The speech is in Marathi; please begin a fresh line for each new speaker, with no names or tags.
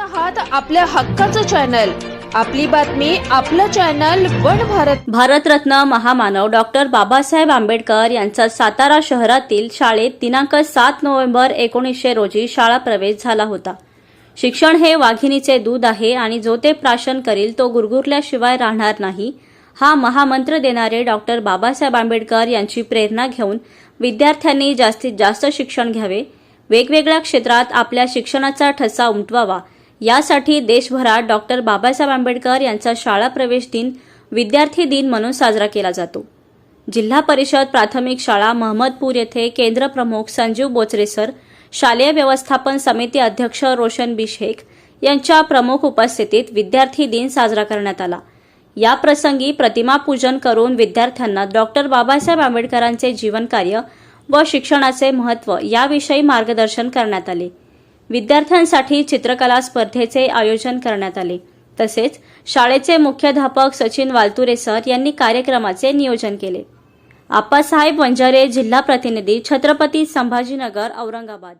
आहात आपल्या हक्काचं चॅनल आपली बातमी आपलं चॅनल वन भारत.
भारतरत्न महामानव डॉक्टर बाबासाहेब आंबेडकर यांचा सातारा शहरातील शाळेत दिनांक सात नोव्हेंबर एकोणीसशे रोजी शाळा प्रवेश झाला होता. शिक्षण हे वाघिणीचे दूध आहे आणि जो ते प्राशन करील तो गुरगुरल्याशिवाय राहणार नाही हा महामंत्र देणारे डॉक्टर बाबासाहेब आंबेडकर यांची प्रेरणा घेऊन विद्यार्थ्यांनी जास्तीत जास्त शिक्षण घ्यावे वेगवेगळ्या क्षेत्रात आपल्या शिक्षणाचा ठसा उमटवावा यासाठी देशभरात डॉक्टर बाबासाहेब आंबेडकर यांचा शाळा प्रवेश दिन विद्यार्थी दिन म्हणून साजरा केला जातो. जिल्हा परिषद प्राथमिक शाळा महमदपूर येथे केंद्र प्रमुख संजीव बोचरे सर शालेय व्यवस्थापन समिती अध्यक्ष रोशन बी शेख यांच्या प्रमुख उपस्थितीत विद्यार्थी दिन साजरा करण्यात आला. या प्रसंगी प्रतिमा पूजन करून विद्यार्थ्यांना डॉक्टर बाबासाहेब आंबेडकरांचे जीवनकार्य व शिक्षणाचे महत्त्व याविषयी मार्गदर्शन करण्यात आले. विद्यार्थ्यांसाठी चित्रकला स्पर्धेचे आयोजन करण्यात आले. तसेच शाळेचे मुख्याध्यापक सचिन वालतुरे सर यांनी कार्यक्रमाचे नियोजन केले. आप्पासाहेब वंजारे जिल्हा प्रतिनिधी छत्रपती संभाजीनगर औरंगाबाद.